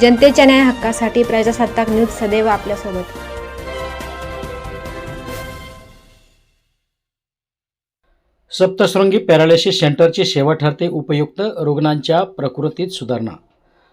जनतेच्या न्याय हक्कासाठी प्रजासत्ताक न्यूज सदैव आपल्यासोबत. सप्तशृंगी पॅरालिसिस सेंटरची सेवा ठरते उपयुक्त रुग्णांच्या प्रकृतीत सुधारणा.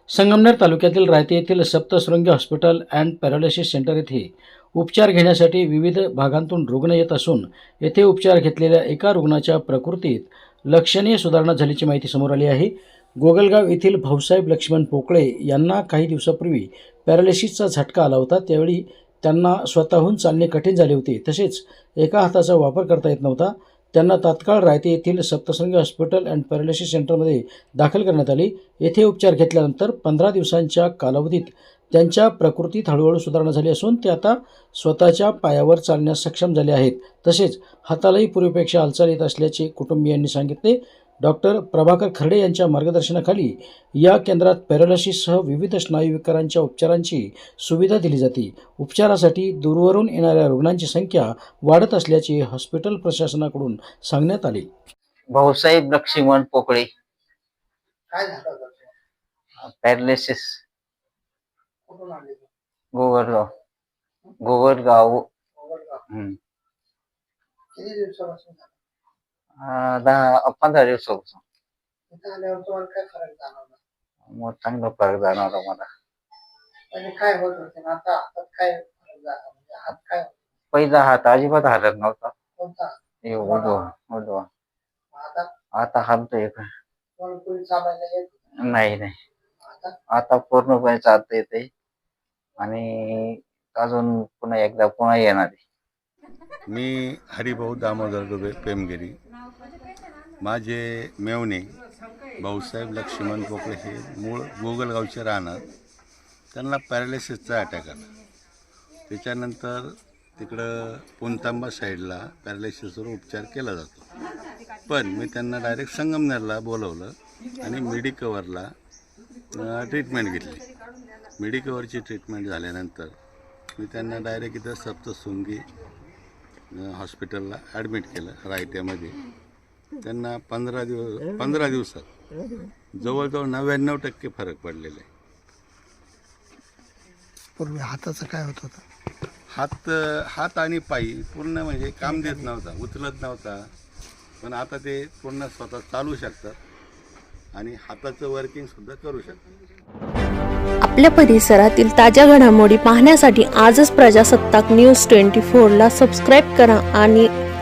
संगमनेर तालुक्यातील रायते येथील Saptashrungi hospital and paralysis centre येथे उपचार घेण्यासाठी विविध भागांतून रुग्ण येत असून येथे उपचार घेतलेल्या एका रुग्णाच्या प्रकृतीत लक्षणीय सुधारणा झाल्याची माहिती समोर आली आहे. गोगलगाव येथील भाऊसाहेब लक्ष्मण पोकळे यांना काही दिवसापूर्वी पॅरालिसिसचा झटका आला होता. त्यावेळी त्यांना स्वतःहून चालणे कठीण झाले होते. तसेच एका हाताचा वापर करता येत नव्हता. त्यांना तात्काळ रायते येथील सप्तसंगी हॉस्पिटल अँड पॅरालिसिस सेंटरमध्ये दाखल करण्यात आले. येथे उपचार घेतल्यानंतर पंधरा दिवसांच्या कालावधीत त्यांच्या प्रकृतीत हळूहळू सुधारणा झाली असून ते आता स्वतःच्या पायावर चालण्यास सक्षम झाले आहेत. तसेच हातालाही पूर्वीपेक्षा हालचाल येत असल्याचे कुटुंबियांनी सांगितले. डॉक्टर प्रभाकर खर्डे यांच्या मार्गदर्शनाखाली या केंद्रात पॅरालिसिससह विविध स्नायूविकारांच्या उपचारांची सुविधा दिली जाते. उपचारासाठी दूरवरून येणाऱ्या रुग्णांची संख्या वाढत असल्याचे हॉस्पिटल प्रशासनाकडून सांगण्यात आले. भाऊसाहेब लक्ष्मण पोकळे. काय झालं होतं? पॅरालिसिस. किती दिवसापासून झालं? अं, दहा पंधरा दिवसापासून. इथं आल्यावर तुम्हाला काय फरक जाणवला? मग चांगला फरक जाणवला मला. म्हणजे काय होत होते? आणि आता हातात काय फरक झाला म्हणजे हात काय पहिला हात अजिबात हालत नव्हता. कोणता? हे उजवा? उजवा आता? आता हालतोय का? तुम्हाला कोणी चालायला येत होतं. नाही नाही. आता? आता पूर्णपणे चालता येते आणि अजून पुन्हा एकदा पुन्हा येणार आहे. मी हरिभाऊ दामोदर डुबे पेमगिरी. माझे मेवणे भाऊसाहेब लक्ष्मण पोकळे हे मूळ गोगलगावचे राहणार. त्यांना पॅरालिसिसचा अटॅक आला. त्याच्यानंतर तिकडं पुनतांबा साईडला पॅरालिसिसवर उपचार केला जातो. पण मी त्यांना डायरेक्ट संगमनेरला बोलवलं आणि मेडिकवरला ट्रीटमेंट घेतली. मेडिकवरची ट्रीटमेंट झाल्यानंतर मी त्यांना डायरेक्ट इथं सप्तसुंगी हॉस्पिटलला ॲडमिट केलं रायत्यामध्ये. त्यांना पंधरा दिवस पंधरा दिवसात. जवळजवळ नव्याण्णव टक्के फरक पडलेला आहे. पूर्वी हाताचं काय होत होतं? हात हात आणि पायी पूर्ण म्हणजे काम देत नव्हता उचलत नव्हता. पण आता ते पूर्ण स्वतः चालू शकतात आणि हाताचं वर्किंगसुद्धा करू शकतात. आपल्या परिसरातील ताज्या घडामोडी पाहण्यासाठी आजच प्रजासत्ताक न्यूज ट्वेंटी फोरला सबस्क्राईब करा आणि